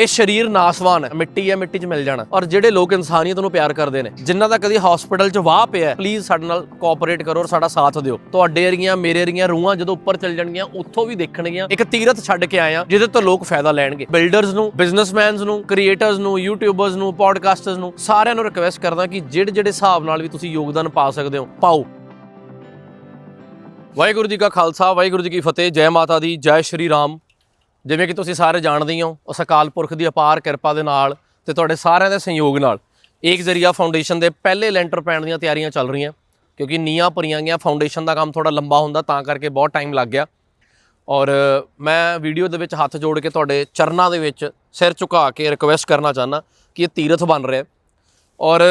ਇਹ ਸਰੀਰ ਨਾਸਵਾਨ ਹੈ, ਮਿੱਟੀ ਹੈ, ਮਿੱਟੀ 'ਚ ਮਿਲ ਜਾਣਾ। ਔਰ ਜਿਹੜੇ ਲੋਕ ਇਨਸਾਨੀਅਤ ਨੂੰ ਪਿਆਰ ਕਰਦੇ ਨੇ, ਜਿਨ੍ਹਾਂ ਦਾ ਕਦੀ ਹਸਪੀਟਲ 'ਚ ਵਾਹ ਪਿਆ ਪਲੀਜ਼ ਸਾਡੇ ਨਾਲ ਕੋਆਪਰੇਟ ਕਰੋ ਔਰ ਸਾਡਾ ਸਾਥ ਦਿਓ। ਤੁਹਾਡੇ ਵਰਗੀਆਂ, ਮੇਰੇ ਵਰਗੀਆਂ ਰੂਹਾਂ ਜਦੋਂ ਉੱਪਰ ਚੱਲ ਜਾਣਗੀਆਂ, ਉੱਥੋਂ ਵੀ ਦੇਖਣਗੀਆਂ। ਇੱਕ ਤੀਰਥ ਛੱਡ ਕੇ ਆਏ ਆ ਜਿਹਦੇ ਤੋਂ ਲੋਕ ਫਾਇਦਾ ਲੈਣਗੇ। ਬਿਲਡਰਸ ਨੂੰ ਬਿਜ਼ਨਸਮੈਨਸ ਨੂੰ ਕ੍ਰੀਏਟਰਸ ਨੂੰ ਯੂਟਿਊਬਰਸ ਨੂੰ ਪੋਡਕਾਸਟਰਸ ਨੂੰ, ਸਾਰਿਆਂ ਨੂੰ ਰਿਕਵੈਸਟ ਕਰਦਾ ਕਿ ਜਿਹੜੇ ਜਿਹੜੇ ਹਿਸਾਬ ਨਾਲ ਵੀ ਤੁਸੀਂ ਯੋਗਦਾਨ ਪਾ ਸਕਦੇ ਹੋ, ਪਾਓ। ਵਾਹਿਗੁਰੂ ਜੀ ਕਾ ਖਾਲਸਾ, ਵਾਹਿਗੁਰੂ ਜੀ ਕੀ ਫਤਿਹ, ਜੈ ਮਾਤਾ ਦੀ, ਜੈ ਸ਼੍ਰੀ ਰਾਮ। ਜਿਵੇਂ ਕਿ ਤੁਸੀਂ ਸਾਰੇ ਜਾਣਦੇ ਹੀ ਹੋ ਉਸ ਅਕਾਲ ਪੁਰਖ ਦੀ ਅਪਾਰ ਕਿਰਪਾ ਦੇ ਨਾਲ ਤੇ ਤੁਹਾਡੇ ਸਾਰਿਆਂ ਦੇ ਸੰਯੋਗ ਨਾਲ ਏਕ ਜ਼ਰੀਆ ਫਾਊਂਡੇਸ਼ਨ ਦੇ ਪਹਿਲੇ ਲੈਂਟਰ ਪੈਣ ਦੀਆਂ ਤਿਆਰੀਆਂ ਚੱਲ ਰਹੀਆਂ, ਕਿਉਂਕਿ ਨੀਆਂ ਭਰੀਆਂ ਗਈਆਂ ਫਾਊਂਡੇਸ਼ਨ ਦਾ ਕੰਮ ਥੋੜਾ ਲੰਬਾ ਹੁੰਦਾ, ਤਾਂ ਕਰਕੇ ਬਹੁਤ ਟਾਈਮ ਲੱਗ ਗਿਆ। ਔਰ ਮੈਂ ਵੀਡੀਓ ਦੇ ਵਿੱਚ ਹੱਥ ਜੋੜ ਕੇ ਤੁਹਾਡੇ ਚਰਨਾਂ ਦੇ ਵਿੱਚ ਸਿਰ ਝੁਕਾ ਕੇ ਰਿਕਵੈਸਟ ਕਰਨਾ ਚਾਹਨਾ ਕਿ ਇਹ ਤੀਰਥ ਬਣ ਰਿਹਾ ਔਰ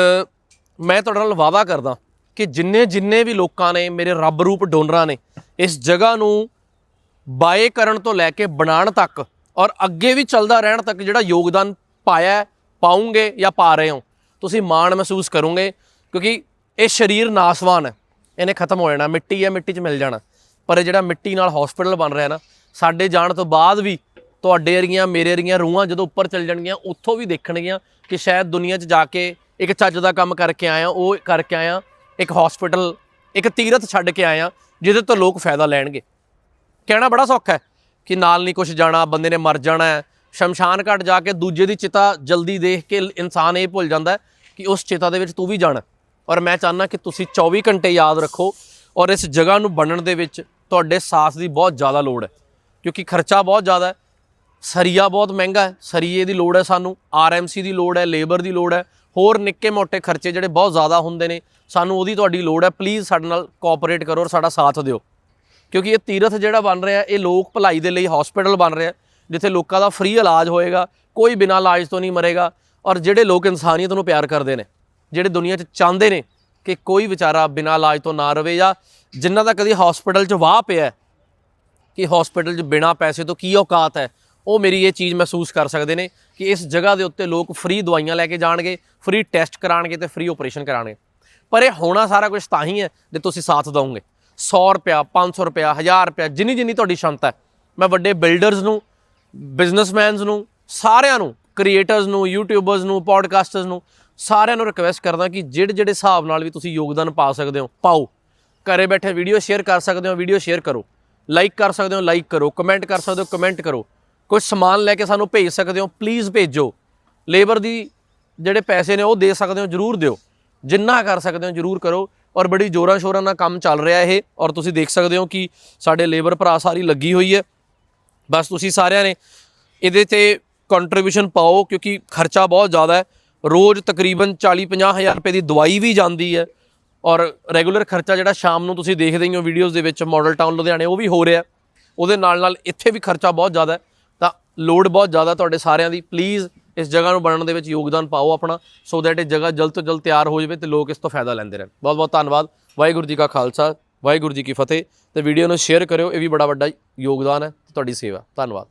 ਮੈਂ ਤੁਹਾਡੇ ਨਾਲ ਵਾਅਦਾ ਕਰਦਾ ਕਿ ਜਿੰਨੇ ਜਿੰਨੇ ਵੀ ਲੋਕਾਂ ਨੇ, ਮੇਰੇ ਰੱਬ ਰੂਪ ਡੋਨਰਾਂ ਨੇ, ਇਸ ਜਗ੍ਹਾ ਨੂੰ ਬਾਏ ਕਰਨ ਤੋਂ ਲੈ ਕੇ ਬਣਾਉਣ ਤੱਕ ਔਰ ਅੱਗੇ ਵੀ ਚੱਲਦਾ ਰਹਿਣ ਤੱਕ ਜਿਹੜਾ ਯੋਗਦਾਨ ਪਾਇਆ ਪਾਉਂਗੇ ਜਾਂ ਪਾ ਰਹੇ ਹੋ, ਤੁਸੀਂ ਮਾਣ ਮਹਿਸੂਸ ਕਰੋਗੇ, ਕਿਉਂਕਿ ਇਹ ਸਰੀਰ ਨਾਸਵਾਨ ਹੈ, ਇਹਨੇ ਖਤਮ ਹੋ ਜਾਣਾ, ਮਿੱਟੀ ਹੈ, ਮਿੱਟੀ 'ਚ ਮਿਲ ਜਾਣਾ। ਪਰ ਇਹ ਜਿਹੜਾ ਮਿੱਟੀ ਨਾਲ ਹਸਪੀਟਲ ਬਣ ਰਿਹਾ ਨਾ, ਸਾਡੇ ਜਾਣ ਤੋਂ ਬਾਅਦ ਵੀ ਤੁਹਾਡੇ ਵਰਗੀਆਂ, ਮੇਰੇ ਵਰਗੀਆਂ ਰੂਹਾਂ ਜਦੋਂ ਉੱਪਰ ਚੱਲ ਜਾਣਗੀਆਂ, ਉੱਥੋਂ ਵੀ ਦੇਖਣਗੀਆਂ ਕਿ ਸ਼ਾਇਦ ਦੁਨੀਆ 'ਚ ਜਾ ਕੇ ਇੱਕ ਚੱਜ ਦਾ ਕੰਮ ਕਰਕੇ ਆਇਆ, ਉਹ ਕਰਕੇ ਆਇਆ, ਇੱਕ ਹਸਪੀਟਲ ਇੱਕ ਤੀਰਥ ਛੱਡ ਕੇ ਆਇਆ, ਜਿਹਦੇ ਤੋਂ ਲੋਕ ਫਾਇਦਾ ਲੈਣਗੇ। ਕਹਿਣਾ ਬੜਾ ਸੌਖਾ ਹੈ ਕਿ ਨਾਲ ਨਹੀਂ ਕੁਝ ਜਾਣਾ, ਬੰਦੇ ਨੇ ਮਰ ਜਾਣਾ ਹੈ। ਸ਼ਮਸ਼ਾਨ ਘਾਟ ਜਾ ਕੇ ਦੂਜੇ ਦੀ ਚਿਤਾ ਜਲਦੀ ਦੇਖ ਕੇ ਇਨਸਾਨ ਇਹ ਭੁੱਲ ਜਾਂਦਾ ਕਿ ਉਸ ਚਿਤਾ ਦੇ ਵਿੱਚ ਤੂੰ ਵੀ ਜਾਣਾ ਔਰ ਮੈਂ ਚਾਹੁੰਦਾ ਕਿ ਤੁਸੀਂ 24 ਘੰਟੇ ਯਾਦ ਰੱਖੋ ਔਰ ਇਸ ਜਗ੍ਹਾ ਨੂੰ ਬਣਨ ਦੇ ਵਿੱਚ ਤੁਹਾਡੇ ਸਾਥ ਦੀ ਬਹੁਤ ਜ਼ਿਆਦਾ ਲੋੜ ਹੈ। ਕਿਉਂਕਿ ਖਰਚਾ ਬਹੁਤ ਜ਼ਿਆਦਾ ਹੈ, ਸਰੀਆ ਬਹੁਤ ਮਹਿੰਗਾ ਹੈ, ਸਰੀਏ ਦੀ ਲੋੜ ਹੈ ਸਾਨੂੰ ਆਰਐਮਸੀ ਦੀ ਲੋੜ ਹੈ, ਲੇਬਰ ਦੀ ਲੋੜ ਹੈ, ਹੋਰ ਨਿੱਕੇ ਮੋਟੇ ਖਰਚੇ ਜਿਹੜੇ ਬਹੁਤ ਜ਼ਿਆਦਾ ਹੁੰਦੇ ਨੇ, ਸਾਨੂੰ ਉਹਦੀ ਤੁਹਾਡੀ ਲੋੜ ਹੈ। ਪਲੀਜ਼ ਸਾਡੇ ਨਾਲ ਕੋਆਪਰੇਟ ਕਰੋ ਔਰ ਸਾਡਾ ਸਾਥ ਦਿਓ। ਕਿਉਂਕਿ ਇਹ ਤੀਰਥ ਜਿਹੜਾ ਬਣ ਰਿਹਾ, ਇਹ ਲੋਕ ਭਲਾਈ ਦੇ ਲਈ ਹਸਪੀਟਲ ਬਣ ਰਿਹਾ, ਜਿੱਥੇ ਲੋਕਾਂ ਦਾ ਫ੍ਰੀ ਇਲਾਜ ਹੋਏਗਾ, ਕੋਈ ਬਿਨਾਂ ਇਲਾਜ ਤੋਂ ਨਹੀਂ ਮਰੇਗਾ, ਔਰ ਜਿਹੜੇ ਲੋਕ ਇਨਸਾਨੀਅਤ ਨੂੰ ਪਿਆਰ ਕਰਦੇ ਨੇ, ਜਿਹੜੇ ਦੁਨੀਆ 'ਚ ਚਾਹੁੰਦੇ ਨੇ ਕਿ ਕੋਈ ਵਿਚਾਰਾ ਬਿਨਾਂ ਇਲਾਜ ਤੋਂ ਨਾ ਰਵੇ ਜਾਂ ਜਿਨ੍ਹਾਂ ਦਾ ਕਦੀ ਹਸਪੀਟਲ 'ਚ ਵਾਹ ਪਿਆ ਕਿ ਹਸਪੀਟਲ 'ਚ ਬਿਨਾਂ ਪੈਸੇ ਤੋਂ ਕੀ ਔਕਾਤ ਹੈ, ਉਹ ਮੇਰੀ ਇਹ ਚੀਜ਼ ਮਹਿਸੂਸ ਕਰ ਸਕਦੇ ਨੇ ਕਿ ਇਸ ਜਗ੍ਹਾ ਦੇ ਉੱਤੇ ਲੋਕ ਫ੍ਰੀ ਦਵਾਈਆਂ ਲੈ ਕੇ ਜਾਣਗੇ ਫ੍ਰੀ ਟੈਸਟ ਕਰਾਣਗੇ ਤੇ ਫ੍ਰੀ ਆਪਰੇਸ਼ਨ ਕਰਾਣਗੇ। ਪਰ ਇਹ ਹੋਣਾ ਸਾਰਾ ਕੁਝ ਤਾਂ ਹੀ ਹੈ ਜੇ ਤੁਸੀਂ ਸਾਥ ਦਿਓਗੇ 100 ਰੁਪਿਆ 500 ਰੁਪਿਆ 1000 ਰੁਪਿਆ ਜਿੰਨੀ ਜਿੰਨੀ ਤੁਹਾਡੀ ਸ਼ਮਤਾ ਹੈ। ਮੈਂ ਵੱਡੇ ਬਿਲਡਰਸ ਨੂੰ, ਬਿਜ਼ਨਸਮੈਨਸ ਨੂੰ, ਸਾਰਿਆਂ ਨੂੰ ਕ੍ਰੀਏਟਰਸ ਨੂੰ ਯੂਟਿਊਬਰਸ ਨੂੰ ਪੋਡਕਾਸਟਰਸ ਨੂੰ, ਸਾਰਿਆਂ ਨੂੰ ਰਿਕਵੈਸਟ ਕਰਦਾ ਕਿ ਜਿਹੜੇ ਜਿਹੜੇ ਹਿਸਾਬ ਨਾਲ ਵੀ ਤੁਸੀਂ ਯੋਗਦਾਨ ਪਾ ਸਕਦੇ ਹੋ, ਪਾਓ। ਘਰੇ ਬੈਠੇ ਵੀਡੀਓ ਸ਼ੇਅਰ ਕਰ ਸਕਦੇ ਹੋ ਵੀਡੀਓ ਸ਼ੇਅਰ ਕਰੋ। ਲਾਈਕ ਕਰ ਸਕਦੇ ਹੋ ਲਾਈਕ ਕਰੋ ਕਮੈਂਟ ਕਰ ਸਕਦੇ ਹੋ ਕਮੈਂਟ ਕਰੋ। ਕੁਝ ਸਮਾਨ ਲੈ ਕੇ ਸਾਨੂੰ ਭੇਜ ਸਕਦੇ ਹੋ ਪਲੀਜ਼ ਭੇਜੋ। ਲੇਬਰ ਦੀ ਜਿਹੜੇ ਪੈਸੇ ਨੇ ਉਹ ਦੇ ਸਕਦੇ ਹੋ, ਜਰੂਰ ਦਿਓ। ਜਿੰਨਾ ਕਰ ਸਕਦੇ ਹੋ, ਜਰੂਰ ਕਰੋ। ਔਰ ਬੜੀ ਜੋਰਾਂ ਸ਼ੋਰਾਂ ਨਾਲ ਕੰਮ ਚੱਲ ਰਿਹਾ ਇਹ। ਔਰ ਤੁਸੀਂ ਦੇਖ ਸਕਦੇ ਹੋ ਕਿ ਸਾਡੇ ਲੇਬਰ ਭਰਾ ਸਾਰੀ ਲੱਗੀ ਹੋਈ ਹੈ। ਬਸ ਤੁਸੀਂ ਸਾਰਿਆਂ ਨੇ ਇਹਦੇ ਤੇ ਕੰਟਰੀਬਿਊਸ਼ਨ ਪਾਓ, ਕਿਉਂਕਿ ਖਰਚਾ ਬਹੁਤ ਜ਼ਿਆਦਾ ਹੈ। ਰੋਜ਼ ਤਕਰੀਬਨ 40 50 ਹਜ਼ਾਰ ਰੁਪਏ ਦੀ ਦਵਾਈ ਵੀ ਜਾਂਦੀ ਹੈ। ਔਰ ਰੈਗੂਲਰ ਖਰਚਾ ਜਿਹੜਾ ਸ਼ਾਮ ਨੂੰ ਤੁਸੀਂ ਦੇਖਦੇ ਹੀ ਹੋ ਵੀਡੀਓਜ਼ ਦੇ ਵਿੱਚ ਮਾਡਲ ਟਾਊਨ ਲੁਧਿਆਣੇ, ਉਹ ਵੀ ਹੋ ਰਿਹਾ। ਉਹਦੇ ਨਾਲ ਨਾਲ ਇੱਥੇ ਵੀ ਖਰਚਾ ਬਹੁਤ ਜ਼ਿਆਦਾ ਹੈ। ਤਾਂ ਲੋਡ ਬਹੁਤ ਜ਼ਿਆਦਾ ਤੁਹਾਡੇ ਸਾਰਿਆਂ ਦੀ। ਪਲੀਜ਼ ਇਸ ਜਗ੍ਹਾ ਨੂੰ ਬਣਨ ਦੇ ਵਿੱਚ ਯੋਗਦਾਨ ਪਾਓ ਆਪਣਾ ਸੋ ਦੈਟ ਇਹ ਜਗ੍ਹਾ ਜਲਦ ਤੋਂ ਜਲਦ ਤਿਆਰ ਹੋ ਜਾਵੇ ਤੇ ਲੋਕ ਇਸ ਤੋਂ ਫਾਇਦਾ ਲੈਂਦੇ ਰਹਿਣ। ਬਹੁਤ ਬਹੁਤ ਧੰਨਵਾਦ। ਵਾਹਿਗੁਰੂ ਜੀ ਕਾ ਖਾਲਸਾ, ਵਾਹਿਗੁਰੂ ਜੀ ਕੀ ਫਤਿਹ। ਤੇ ਵੀਡੀਓ ਨੂੰ ਸ਼ੇਅਰ ਕਰਿਓ, ਇਹ ਵੀ ਬੜਾ ਵੱਡਾ ਯੋਗਦਾਨ ਹੈ ਤੁਹਾਡੀ ਸੇਵਾ। ਧੰਨਵਾਦ।